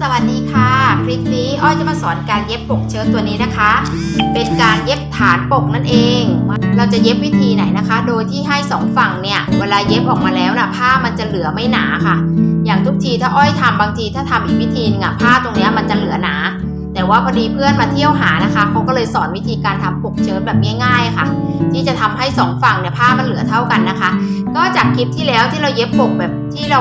สวัสดีค่ะ คลิปนี้อ้อยจะมาสอนการเย็บปกเชิ้ตตัวนี้นะคะ เป็นการเย็บฐานปกนั่นเอง เราจะเย็บวิธีไหนนะคะ โดยที่ให้สองฝั่งเนี่ย เวลาเย็บออกมาแล้วนะผ้ามันจะเหลือไม่หนาค่ะ อย่างทุกทีถ้าอ้อยทำบางทีถ้าทำอีกวิธีนึงอะผ้าตรงนี้มันจะเหลือหนา แต่ว่าพอดีเพื่อนมาเที่ยวหานะคะเขาก็เลยสอนวิธีการทำปกเชิ้ตแบบง่ายๆค่ะ ที่จะทำให้สองฝั่งเนี่ยผ้ามันเหลือเท่ากันนะคะ ก็จากคลิปที่แล้วที่เราเย็บปกแบบที่เรา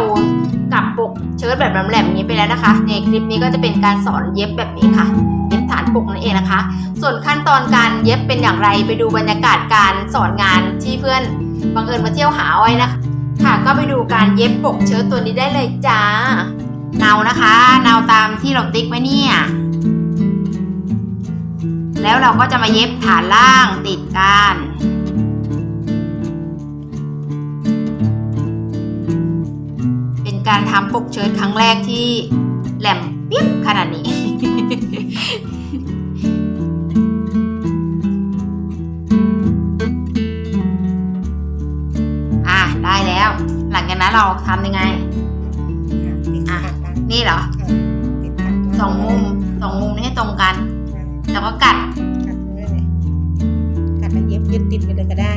กลับปกเชิ้ตแบบแหลมๆนี้ไปแล้วนะคะ ในคลิปนี้ก็จะเป็นการสอนเย็บแบบนี้ค่ะเย็บฐานปกนั่นเองนะคะ ส่วนขั้นตอนการเย็บเป็นอย่างไรไปดูบรรยากาศการสอนงานที่เพื่อนบังเอิญมาเที่ยวหาอ้อยนะคะ ค่ะก็ไปดูการเย็บปกเชิ้ตตัวนี้ได้เลยจ้าเนานะคะเนาตามที่เราติ๊กไว้เนี่ย แล้วเราก็จะมาเย็บฐานล่างติดกันเป็นการทำปกเชิ้ตครั้งแรกที่แหลมเปี๊ยบขนาดนี้ อะได้แล้ว หลังจากนั้นเราทำยังไง อะ นี่เหรอสองมุมสองมุมนี้ให้ตรงกัน แล้วก็กัด กัดเลยกัดแล้วเย็บยึดติดไปเลยก็ได้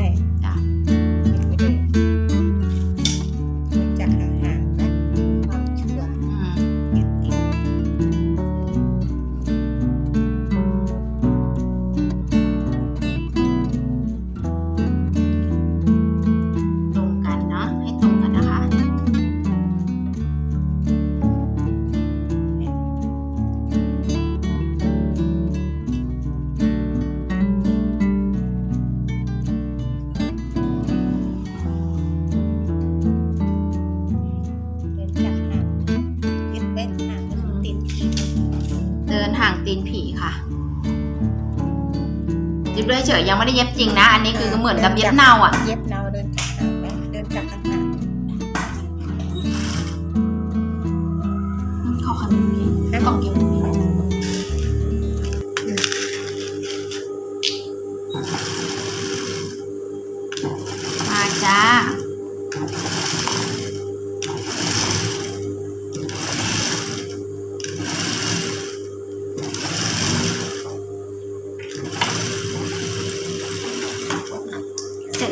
ฉยๆยังไม่ได้เย็บจริงนะ อันนี้คือเหมือนกับเย็บเน่าอะ เย็บเ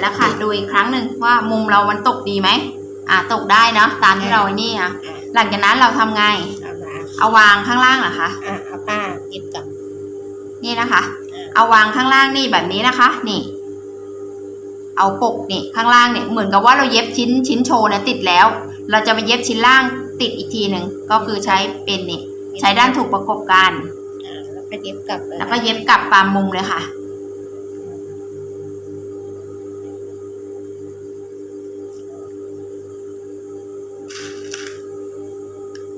แล้วค่ะ ดูอีกครั้งหนึ่งว่ามุมเรามันตกดีไหมอ่าตกได้เนาะตามที่เราไอ้นี่อะอะหลังจากนั้นเราทำไงเอามาเอาวางข้างล่างเหรอคะอะเอาป้ายึดกับนี่นะคะอะเอาวางข้างล่างนี่แบบนี้นะคะ นี่ เอาปกนี่ข้างล่างเนี่ยเหมือนกับว่าเราเย็บชิ้นชิ้นโชว์เนี่ยติดแล้ว เราจะไปเย็บชิ้นล่างติดอีกทีหนึ่งก็คือใช้เป็นนี่ใช้ด้านถูกประกบกันอะแล้วก็เย็บกลับเลยแล้วก็เย็บกลับตามมุมเลยค่ะ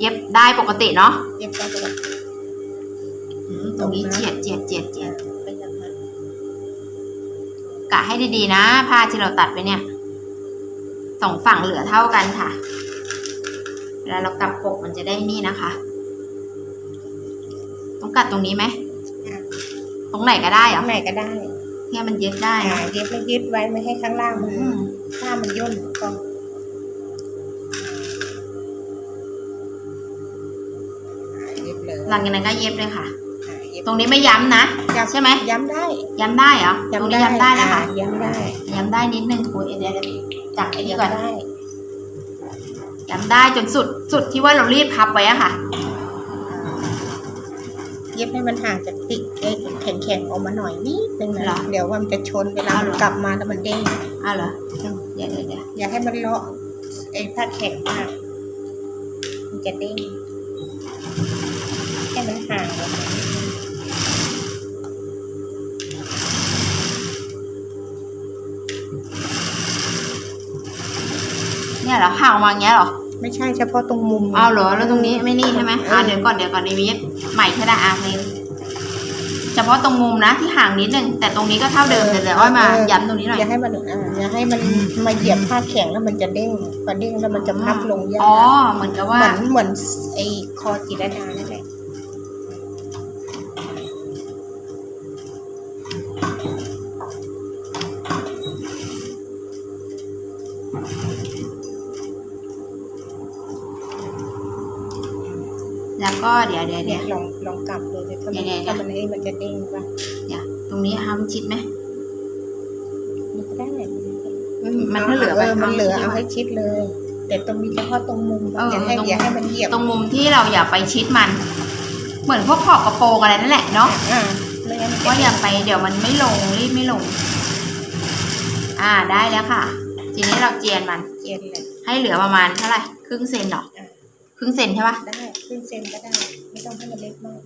ย็บได้ปกติเนาะเย็บได้ปกติอืมตรงนี้เจียดเจียดเจียดเจียดก็ยังมากะให้ดีๆนะ ผ้าที่เราตัดไปเนี่ยสองฝั่งเหลือเท่ากันค่ะเวลาเรากลับปกมันจะได้นี่นะคะ ต้องกัดตรงนี้ไหมอะตรงไหนก็ได้เหรอข้างในก็ได้ที่มันยึดได้อ่านะเย็บไม่ยึดไว้ไม่ให้ข้างล่างมันอืม ผ้ามันย่นก็อ่า หลังจากนั้นก็เย็บเลยค่ะอ่าเย็บตรงนี้ไม่ย้ำนะใช่ไหมย้ำได้ ย้ำได้เหรอตรงนี้ย้ำได้นะคะอ่าย้ำได้ย้ำได้นิดนึงโอ้ยเดี๋ยวเดี๋ยวจับไอ้นี่ก่อนย้ำได้ย้ำได้จนสุดสุดที่ว่าเรารีบพับไว้อะค่ะอ่าเย็บให้มันห่างจากติดไอ้แข็งๆออกมาหน่อยนิดนึงเหรอนะเดี๋ยวว่ามันจะชนเวลาเอาเหรอกลับมาแล้วมันเด้งอ้าวเหรอเดี๋ยวเดี๋ยวเดี๋ยวอย่าให้มันเลาะไอ้ผ้าแข็งมากมันจะเด้ง เนี่ยเหรอห่างวางเงี้ยเหรอไม่ใช่เฉพาะตรงมุมเอาเหรอแล้วตรงนี้ไม่นี่ใช่ไหมอ่าเออเดี๋ยวก่อนเดี๋ยวก่อนในวิฟใหม่แค่ได้อะในเฉพาะตรงมุมนะที่ห่างนิดนึงแต่ตรงนี้ก็เท่าเดิมแต่เดี๋ยวอ้อยมาย้ำตรงนี้หน่อยอย่าให้มันอ่าอย่าให้มันมาเหยียบผ้าแข็งแล้วมันจะเด้งพอเด้งแล้วมันจะพับลงยากอ๋อเหมือนกับว่าเหมือนเหมือนไอ้คอจิรดา แหละเดี๋แล้วก็เดี๋ยวเดี๋ยวเนี่เดี๋ยยวลองลองกลับเลยเดี๋ยวถ้ามันเดี๋ยวๆถ้ามันไอ้มันจะเด้งป่ะเดี๋ยวตรงนี้ทำชิดไหมมันก็ได้มันก็เหลือเออมันเหลือชิดเอาไว้ให้ชิดเลย แต่ตรงนี้เฉพาะตรงมุมเอออย่าให้ตรงอย่าให้มันเหยียบตรงมุมที่เราอย่าไปชิดมัน เหมือนพวกขอบกระโปรงอะไรนั่นแหละเนาะอ่าไม่งั้นมันจะว่าอย่าไปเดี๋ยวมันไม่ลงรีบไม่ลง อ่าได้แล้วค่ะ ทีนี้เราเจียนมันเย็นเลยให้เหลือประมาณเท่าไหร่ครึ่งเซนเหรออ่า ครึ่งเซนใช่ปะได้ขึ้นเซนก็ได้ ไม่ต้องให้มันเล็กมาก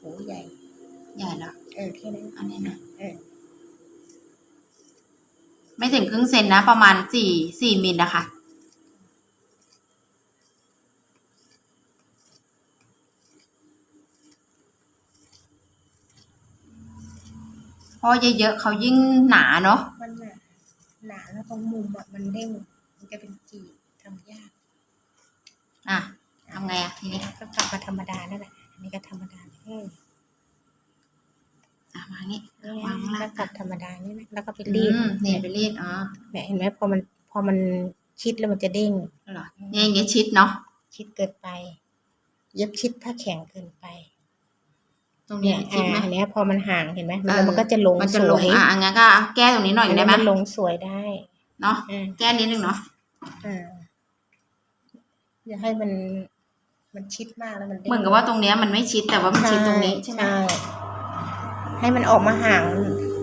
โอ้ใหญ่ ใหญ่เหรอเออแค่นั้นอันนี้นะเออไม่ถึงครึ่งเซนนะ ประมาณสี่สี่มิลนะคะเพราะเยอะๆเขายิ่งหนาเนาะมันหนาหนาแล้วตรงมุมอะมันเด้ง มันจะเป็นจีบทำยากอะทำไงอะทีนี้ก็กลับมาธรรมดานั่นแหละอันนี้ก็ธรรมดาเอออะมานี่นี่วางล่างแล้วกลับธรรมดานี่นะแล้วก็ไปรีรีดดเนี่ยไปรีดอ๋อเนี่ยเห็นไหมพอมันพอมันชิดแล้วมันจะเด้งเหรอเนี่ยอย่างเงี้ยชิดเนาะชิดเกินไป เย็บชิดผ้าแข็งเกินไป ตรงนี้เนี่ยชิดไหมอ่าอันเนี้ยพอมันห่างเห็นไหมมันเออมันก็จะลงมันจะสลวงยอะงั้นก็แก้ตรงนี้หน่อยอันได้นี้ไหมมันลงสวยได้เนาะอ่าแก้นิดนึงเนาะ อ่าอย่าให้มันมันชิดมากแล้วมันด้งเหมือนกับว่าตรงเนี้ยมันไม่ชิดแต่ว่ามันชิดตรงนี้ใช่ไหมให้มันออกมาห่าง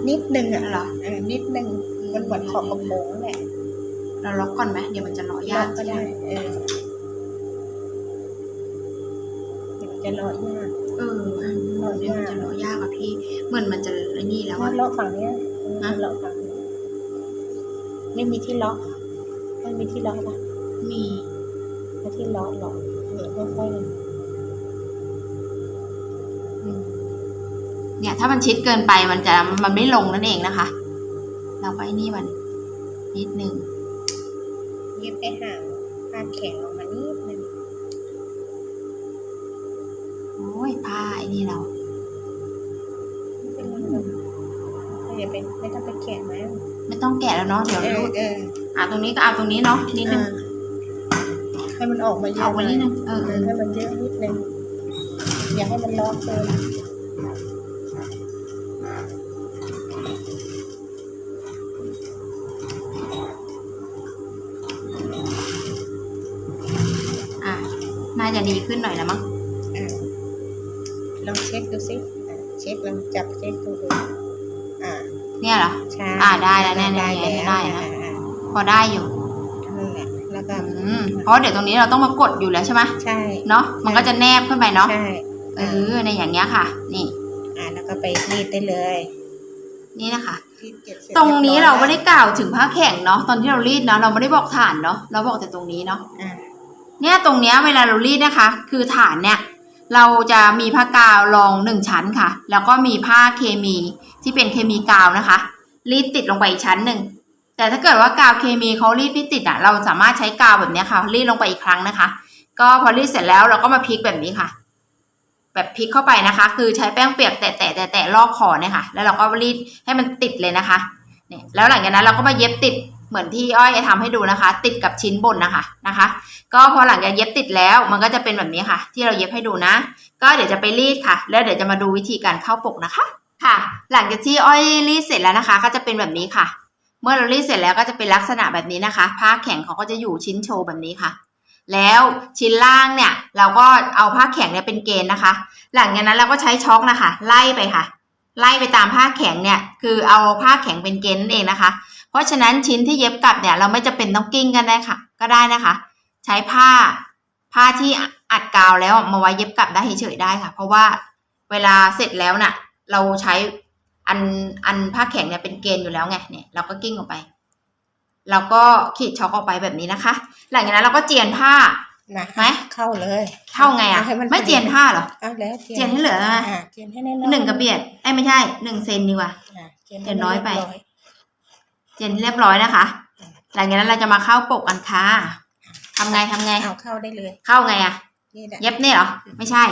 นิดนึงอะเหรอเออนิดนึงมันเหมือนขอบกระโปรงนั่นแหละเราล็อกก่อนไหมเดี๋ยวมันจะล้อยากก็ได้ เออเดี๋ยวมันจะเลาะยากเออเดี๋ยวมันจะล้อยากอะพี่เหมือนมันจะไอ้นี่แล้วถ้าอะเลาะฝั่งเนี้ยเออฮะเลาะฝั่งนี้ไม่มีที่เลาะ ไม่มีที่เลาะป่ะมีไม่ที่เลาะหรอกเดี๋ยวค่อยๆอืมเนี่ย ถ้ามันชิดเกินไปมันจะมันไม่ลงนั่นเองนะคะ เราก็ไอ้นี่มันนิดนึงเย็บไปห่างผ้าแข็งออกมานิดนึง อย่าไปไม่ต้องไปแข็งนะไม่ต้องแกะแล้วเนาะเดี๋ยวเอรูอดเอออะตรงนี้ก็เอาตรงนี้เนาะนิดนึงอ่าให้มันออกมาเยอะเอาไว้นิดนึงเออเออให้มันเยอะนิดนึงอย่าให้มันเลาะเกินอะน่าจะดีขึ้นหน่อยแล้วมั้ง อ่าลองเช็คดูสิอ่าเช็คลองจับเช็คดูดูอ่า เนี่ยเหรอใช่อ่าได้แล้วแน่ๆได้ได้แล้วได้นะ อ่าอ่าพอได้อยู่นั่นแหละแล้วก็อืมเพราะเดี๋ยวตรงนี้เราต้องมากดอยู่แล้วใช่ไหมใช่เนาะมันก็จะแนบขึ้นไปเนาะใช่เออในอย่างเงี้ยค่ะ นี่ อ่าแล้วก็ไปรีดได้เลยนี่นะคะ รีดเก็บเสจตรงนี้เราไม่ยได้กล่าวถึงผ้าแข็งเนาะตอนที่เรารีดเนาะเราไม่ได้บอกฐานเนาะเราบอกแต่ตรงนี้เนาะอ่าเนี่ยตรงเนี้ยเวลาเรารีดนะคะ คือฐานเนี่ย เราจะมีผ้ากาวรองหนึ่งชั้นค่ะ แล้วก็มีผ้าเคมี ที่เป็นเคมีกาวนะคะ รีดติดลงไปอีกชั้นหนึ่งแต่ถ้าเกิดว่ากาวเคมีเขารีดไม่ติดอะเราสามารถใช้กาวแบบนี้ค่ะ รีดลงไปอีกครั้งนะคะ ก็พอรีดเสร็จแล้วเราก็มาพลิกแบบนี้ค่ะ แบบพลิกเข้าไปนะคะ คือใช้แป้งเปียกแตะแตะแตะแตะลอกคอเนี่ยค่ะ แล้วเราก็รีดให้มันติดเลยนะคะเนี่ยแล้วหลังจากนั้นเราก็มาเย็บติดเหมือนที่อ้อยทำให้ดูนะคะ ติดกับชิ้นบนนะคะนะคะ ก็พอหลังจากเย็บติดแล้วมันก็จะเป็นแบบนี้ค่ะ ที่เราเย็บให้ดูนะ ก็เดี๋ยวจะไปรีดค่ะ แล้วเดี๋ยวจะมาดูวิธีการเข้าปกนะคะ ค่ะ หลังจากที่อ้อยรีดเสร็จแล้วนะคะ ก็จะเป็นแบบนี้ค่ะ เมื่อเรารีดเสร็จแล้วก็จะเป็นลักษณะแบบนี้นะคะ ผ้าแข็งเขาก็จะอยู่ชิ้นโชว์แบบนี้ค่ะ แล้วชิ้นล่างเนี่ย เราก็เอาผ้าแข็งเนี่ยเป็นเกณฑ์นะคะ หลังจากนั้นเราก็ใช้ช็อคนะคะ ไล่ไปค่ะ ไล่ไปตามผ้าแข็งเนี่ย คือเอาผ้าแข็งเป็นเกณฑ์นั่นเองนะคะ เพราะฉะนั้นชิ้นที่เย็บกลับเนี่ย เราไม่จะเป็นต้องกิ้งกันได้ค่ะ ก็ได้นะคะ ใช้ผ้าผ้าที่อัดกาวแล้วมาไว้เย็บกลับได้เฉยๆได้ค่ะ เพราะว่าเวลาเสร็จแล้วน่ะ เราใช้อันอันผ้าแข็งเนี่ยเป็นเกณฑ์อยู่แล้วไงเนี่ยเราก็กิ้งออกไป เราก็ขีดช็อกออกไปแบบนี้นะคะ หลังจากนั้นเราก็เจียนผ้านะไหมเข้าเลย เข้าไงอะให้ไม่เจียนผ้าเหรอเอาแล้วเจียนให้เหลืออ่าเจียนให้แน่นอนหนึ่งกระเบียดเอ้ยไม่ใช่หนึ่งเซนดีกว่าอ่าเจียนเดี๋ยวน้อยไปให้เรีบร้เจียนให้เรียบร้อยนะคะ หลังจากนั้นเราจะมาเข้าปกกันค่ะทำไงทำไงเอาเข้าได้เลย เข้าไงอะนี่แหละเย็บเนี่ยเหรอ ไม่ใช่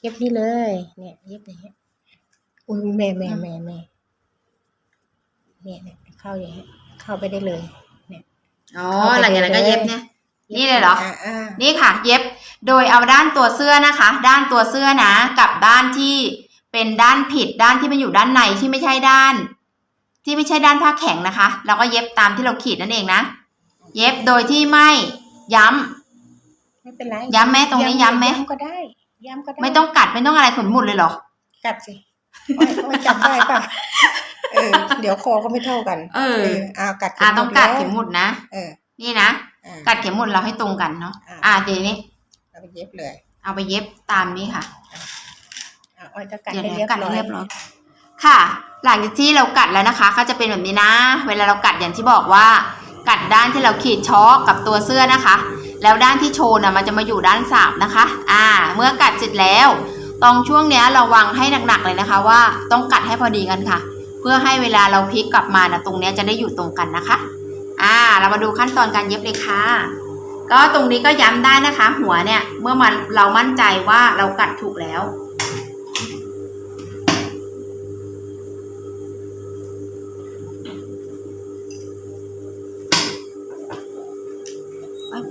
เย็บนี่เลย เนี่ย เย็บอย่างเงี้ย อุ้ยแม่แม่แม่แม่เนี่ยเนี่ยเข้าอย่างเงี้ยเข้าไปได้เลยอ๋อเข้าไปหลังจากนั้นก็เลยเย็บเนี่ย นี่เลยเหรออ่าอ่านี่ค่ะ เย็บ โดยเอาด้านตัวเสื้อนะคะ ด้านตัวเสื้อนะ กับด้านที่เป็นด้านผิดด้านที่มันอยู่ด้านในที่ไม่ใช่ด้าน ที่ไม่ใช่ด้านผ้าแข็งนะคะ เราก็เย็บตามที่เราขีดนั่นเองนะ เย็บโดยที่ไม่ย้ำไม่เป็นไรย้ำไหมตรงนี้ย้ำไหมย้ำก็ได้ ย้ำก็ได้ ไม่ต้องกัดไม่ต้องอะไรขนหมุดเลยเหรอ กัดสิ โอ้ยโอ้ยจำได้ป่ะเออเดี๋ยวคอก็ไม่เท่ากันเออ เอากัดเข็อ่ามหมุต้องกัดแล้วเข็มหมุดนะ เออนี่นะ อ่ากัดเข็มหมุดเราให้ตรงกันเนาะ อ่าอ่าเดี๋ยวนี้เราไปเย็บเลยเอาไปเย็บตามนี้ค่ะ อ่าอ้อยก็กัดเดี๋ยวให้นะเรียบกัดร้ให้อยเรียบร้อยค่ะ หลังจากที่เรากัดแล้วนะคะ ก็จะเป็นแบบนี้นะ เวลาเรากัดอย่างที่บอกว่า กัดด้านที่เราขีดช็อกกับตัวเสื้อนะคะ แล้วด้านที่โชว์น่ะมันจะมาอยู่ด้านสามนะคะ อ่า เมื่อกัดเสร็จแล้ว ตรงช่วงเนี้ยระวังให้หนักๆเลยนะคะว่าต้องกัดให้พอดีกันค่ะ เพื่อให้เวลาเราพลิกกลับมานะตรงเนี้ยจะได้อยู่ตรงกันนะคะ อ่า เรามาดูขั้นตอนการเย็บเลยค่ะ ก็ตรงนี้ก็ย้ำได้นะคะ หัวเนี่ยเมื่อมันเรามั่นใจว่าเรากัดถูกแล้ว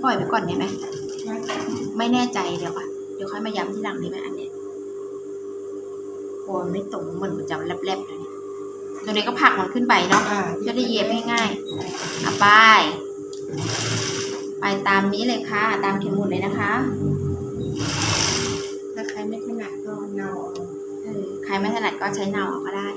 ปล่อยไปก่อนได้ไหมไม่แน่ใจเดี๋ยวก่อนเดี๋ยวค่อยมาย้ำที่หลังได้ไหมอันเนี้ย โอ้ยไม่ตรงเหมือนมันจะแลบๆเลยเนี่ยตัวนี้ก็ผลักมันขึ้นไปเนาะอ่าจะได้เย็บง่ายๆอะไปไปตามนี้เลยค่ะ ตามเข็มหมุดเลยนะคะถ้าใครไม่ถนัดก็เนาเอา เออใครไม่ถนัดก็ใช้เนาเอาก็ได้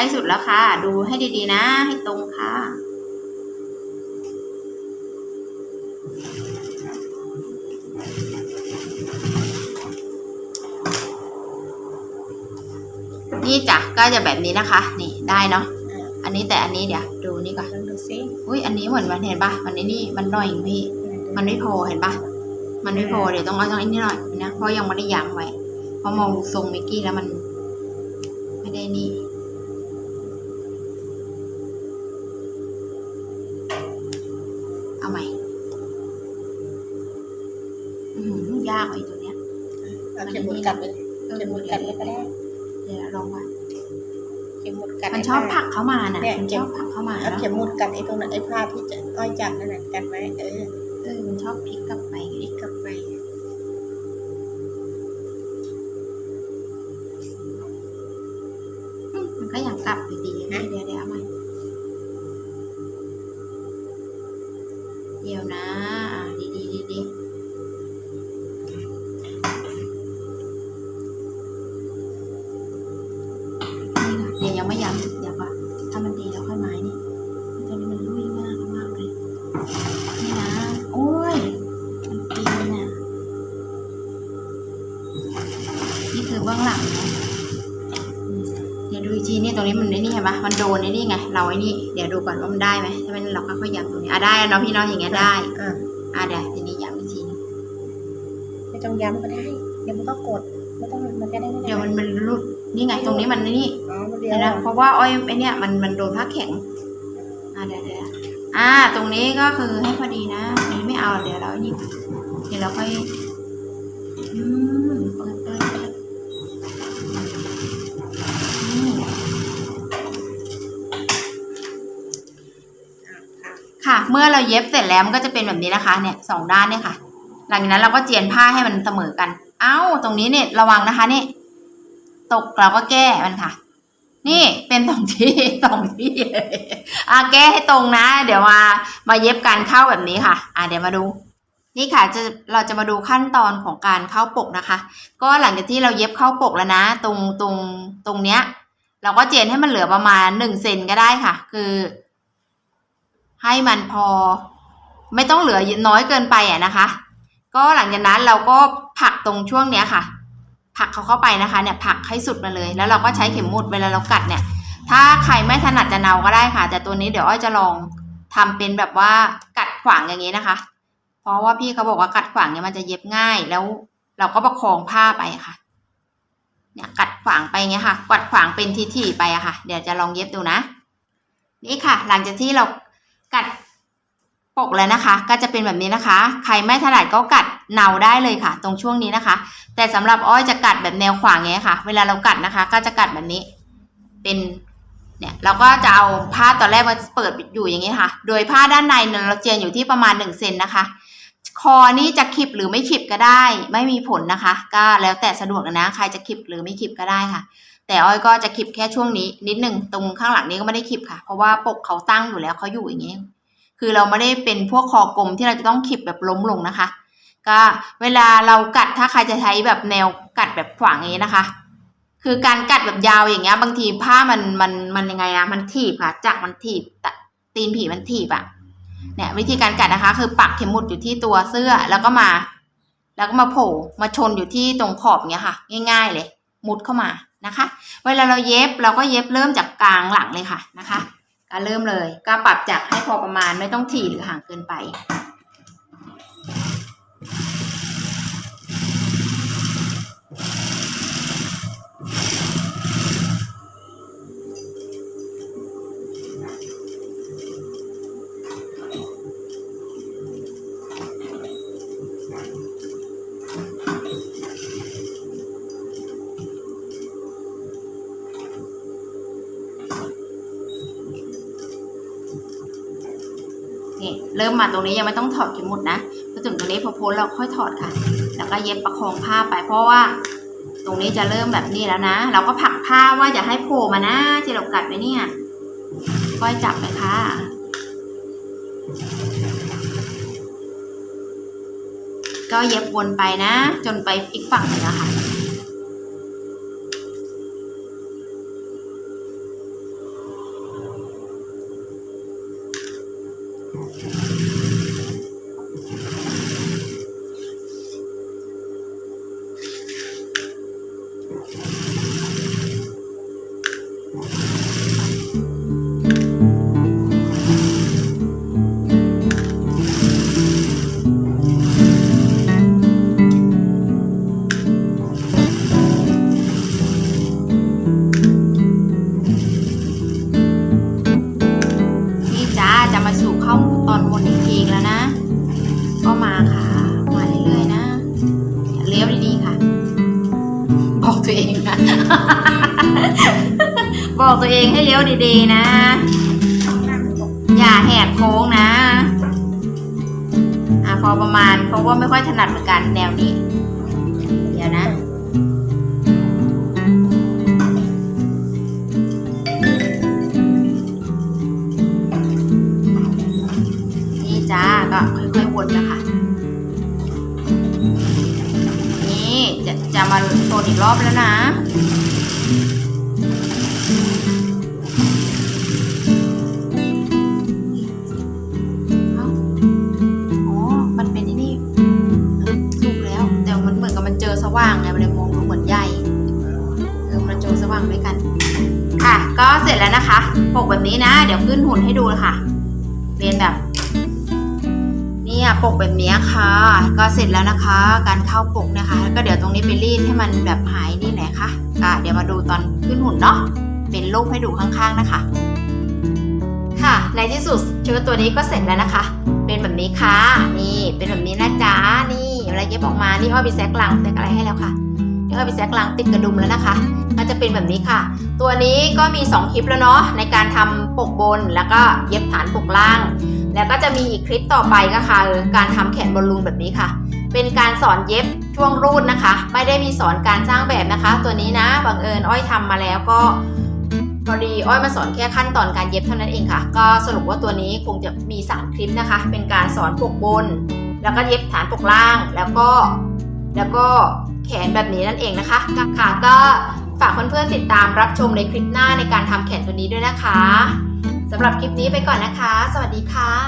ล้สุดแล้วค่ะ ดูให้ดีๆนะ ให้ตรงค่ะ นี่จ้ะก็จะแบบนี้นะคะ นี่ได้เนาะอ่าอันนี้แต่อันนี้เดี๋ยวดูนี่ก่อนลองดูซิอุ้ยอันนี้เหมือนมันเห็นปะมันไอ้นี่มันหน่อยพี่ มันไม่พอเห็นปะมันไม่พอเดี๋ยวต้องเอาตรงนี้หน่อยนะเพราะยังไม่ได้ยั้งไว้เพราะมองทรงมิกกี้แล้วมัน เข้ามาน่ะเนี่ยมันชอบผลักเข้ามาเอาเนาะเข็มหมุดกัดไอ้ตรงนั้นไอ้ผ้าที่จะอ้อยจับนั่นแหละกัดไว้เออเออมันชอบพลิกกลับไปพลิกกลับไป นี่คือเบื้องหลังนะอืมเดี๋ยวดูอีกทีนี่ตรงนี้มันไอ้นี่เห็นปะมันโดนไอ้นี่ไง เราไอ้นี่ เดี๋ยวดูก่อนว่ามันได้ไหมถ้าไม่นั้นเราค่อยๆย้ำตรงนี้อะได้แล้วเนาะพี่เน้องอย่างเงี้ยได้อ่าอะเดี๋ยวทีนี้ย้ำอีกทีนึงไม่ต้องย้ำก็ได้เดี๋ยวมันก็กดไม่ต้องมันจะได้ไม่ได้เดี๋ยวมันมันรุดนี่ไงตรงนี้มันไอ้นี่อ๋อมันเดียเห็วนไหมเพราะว่าอ้อยไอ้เนี่ยมันมันโดนผ้าแข็งอะเดี๋ยวเดี๋ยวอ่า ตรงนี้ก็คือให้พอดีนะอันนี้ไม่เอาเดี๋ยวเราไอ้นี่เดี๋ยวเราค่อย เมื่อเราเย็บเสร็จแล้วมันก็จะเป็นแบบนี้นะคะ เนี่ยสองด้านเนี่ยค่ะ หลังจากนั้นเราก็เจียนผ้าให้มันเสมอกัน เอ้า ตรงนี้เนี่ยระวังนะคะนี่ ตกเราก็แก้มันค่ะ นี่เป็นสองที่สองที่เอะแก้ให้ตรงนะ เดี๋ยวมา มาเย็บการเข้าแบบนี้ค่ะ อะเดี๋ยวมาดูนี่ค่ะจะเราจะมาดูขั้นตอนของการเข้าปกนะคะ ก็หลังจากที่เราเย็บเข้าปกแล้วนะ ตรงตรงตรงเนี้ย เราก็เจียนให้มันเหลือประมาณหนึ่งเซนก็ได้ค่ะ คือ ให้มันพอ ไม่ต้องเหลือน้อยเกินไปอะนะคะ ก็หลังจากนั้นเราก็ผักตรงช่วงเนี้ยค่ะ ผักเขาเข้าไปนะคะเนี่ยผักให้สุดมาเลย แล้วเราก็ใช้เข็มหมุดเวลาเรากัดเนี่ย ถ้าใครไม่ถนัดจะเนาก็ได้ค่ะ แต่ตัวนี้เดี๋ยวอ้อยจะลองทำเป็นแบบว่ากัดขวางอย่างนี้นะคะ เพราะว่าพี่เขาบอกว่ากัดขวางเนี่ยมันจะเย็บง่ายแล้วเราก็ประคองผ้าไปค่ะ เนี่ยกัดขวางไปเงี้ยค่ะ กัดขวางเป็นทีๆไปอะค่ะ เดี๋ยวจะลองเย็บดูนะ นี่ค่ะ หลังจากที่เรา กัดปกแล้วนะคะ ก็จะเป็นแบบนี้นะคะ ใครไม่ถนัดก็กัดเนาได้เลยค่ะ ตรงช่วงนี้นะคะ แต่สำหรับอ้อยจะกัดแบบแนวขวางอย่างเงี้ยค่ะ เวลาเรากัดนะคะ ก็จะกัดแบบนี้ เป็นเนี่ยเราก็จะเอาผ้าตอนแรกมาเปิดอยู่อย่างนี้ค่ะ โดยผ้าด้านในเนี่ยเราเจียนอยู่ที่ประมาณหนึ่งเซนนะคะ คอนี้จะคลิปหรือไม่คลิปก็ได้ ไม่มีผลนะคะ ก็แล้วแต่สะดวกนะ ใครจะคลิปหรือไม่คลิปก็ได้ค่ะ แต่อ้อยก็จะคลิปแค่ช่วงนี้นิดหนึ่งตรงข้างหลังนี้ก็ไม่ได้คลิปค่ะ เพราะว่าปกเขาตั้งอยู่แล้วเขาอยู่อย่างนี้ คือเราไม่ได้เป็นพวกคอกลมที่เราจะต้องคลิปแบบล้มลงนะคะ ก็เวลาเรากัดถ้าใครจะใช้แบบแนวกัดแบบขวางอย่างนี้นะคะ คือการกัดแบบยาวอย่างเงี้ย บางทีผ้ามันมันมันยังไงอะมันถีบค่ะจักรมันถีบต,ตีนผีมันถีบอะเนี่ยวิธีการกัดนะคะ คือปักเข็มหมุดอยู่ที่ตัวเสื้อแล้วก็มา แล้วก็มาโผล่มาชนอยู่ที่ตรงขอบเงี้ยค่ะ ง่าย ๆ เลย มุดเข้ามา นะคะ เวลาเราเย็บเราก็เย็บเริ่มจากกลางหลังเลยค่ะนะคะก็เริ่มเลยก็ปรับจากให้พอประมาณไม่ต้องถี่หรือห่างเกินไป นี่เริ่มมาตรงนี้ยังไม่ต้องถอดเข็มหมุดนะพอถึงตรงนี้พอพ้นเราค่อยถอดค่ะ แล้วก็เย็บประคองผ้าไป เพราะว่า ตรงนี้จะเริ่มแบบนี้แล้วนะ เราก็ผักผ้าว่าอย่าให้โผล่มานะที่เรากัดไว้เนี่ยค่อยจับไปค่ะก็เย็บวนไปนะ จนไปอีกฝั่งหนึ่งอะค่ะ บอกตัวเองให้เลี้ยวดีๆนะ อย่าแหกโค้งนะ อะพอประมาณเพราะว่าไม่ค่อยถนัดเหมือนกันแนวนี้ เดี๋ยวนะนี่จ้าก็ค่อยๆวนนะคะ นี่จะจะมาโซนอีกรอบแล้วนะ ก็เสร็จแล้วนะคะ ปกแบบนี้นะ เดี๋ยวขึ้นหุ่นให้ดูค่ะ เป็นแบบนี่ยปกแบบนี้ค่ะ ก็เสร็จแล้วนะคะ การเข้าปกนะคะ แล้วก็เดี๋ยวตรงนี้ไปรีดให้มันแบบหายนี่แหละค่ะก็เดี๋ยวมาดูตอนขึ้นหุ่นเนาะ เป็นรูปให้ดูข้างๆนะคะ ค่ะ ในที่สุดเชื้อตัวนี้ก็เสร็จแล้วนะคะ เป็นแบบนี้ค่ะ นี่ เป็นแบบนี้นะจ๊ะ นี่เวลาเย็บออกมา นี่อ้อยไปแซกลังแซกอะไรให้แล้วค่ะ นี่อ้อยไปแซกลังติดกระดุมแล้วนะคะ ก็จะเป็นแบบนี้ค่ะ ตัวนี้ก็มี 2 คลิปแล้วเนาะในการทำปกบนแล้วก็เย็บฐานปกล่าง แล้วก็จะมีอีกคลิปต่อไปก็ค่ะคือการทำแขนบอลลูนแบบนี้ค่ะ เป็นการสอนเย็บช่วงรูดนะคะ ไม่ได้มีสอนการสร้างแบบนะคะ ตัวนี้นะบังเอิญอ้อยทำมาแล้วก็พอดีอ้อยมาสอนแค่ขั้นตอนการเย็บเท่านั้นเองค่ะ ก็สรุปว่าตัวนี้คงจะมี 3 คลิปนะคะ เป็นการสอนปกบน แล้วก็เย็บฐานปกล่าง แล้วก็ แล้วก็ แขนแบบนี้นั่นเองนะคะก็ค่ะก็ฝากเพื่อนๆติดตามรับชมในคลิปหน้าในการทำแขนตัวนี้ด้วยนะคะสำหรับคลิปนี้ไปก่อนนะคะ สวัสดีค่ะ